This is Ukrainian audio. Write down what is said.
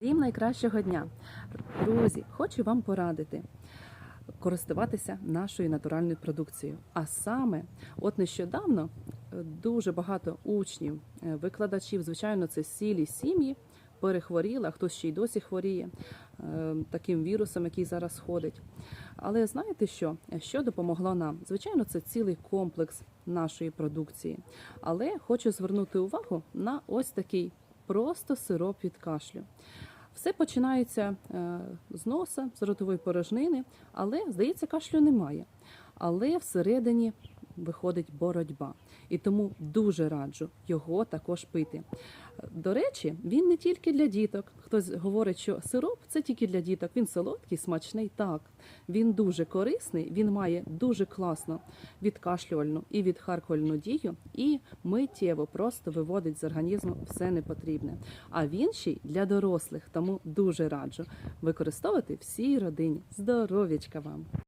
Всім найкращого дня! Друзі, хочу вам порадити користуватися нашою натуральною продукцією. А саме, от нещодавно е, дуже багато учнів, е, викладачів, звичайно, це цілі сім'ї, перехворіли, а хтось ще й досі хворіє е, таким вірусом, який зараз ходить. Але знаєте що? Що допомогло нам? Звичайно, це цілий комплекс нашої продукції. Але хочу звернути увагу на ось такий просто сироп від кашлю. Все починається е, з носа, з ротової порожнини, але, здається, кашлю немає. Але всередині виходить боротьба. І тому дуже раджу його також пити. До речі, він не тільки для діток. Хтось говорить, що сироп це тільки для діток. Він солодкий, смачний. Так, він дуже корисний, він має дуже класну відкашлювальну і відхаркувальну дію, і миттєво просто виводить з організму все непотрібне. А він ще й для дорослих, тому дуже раджу використовувати всій родині. Здоров'ячка вам!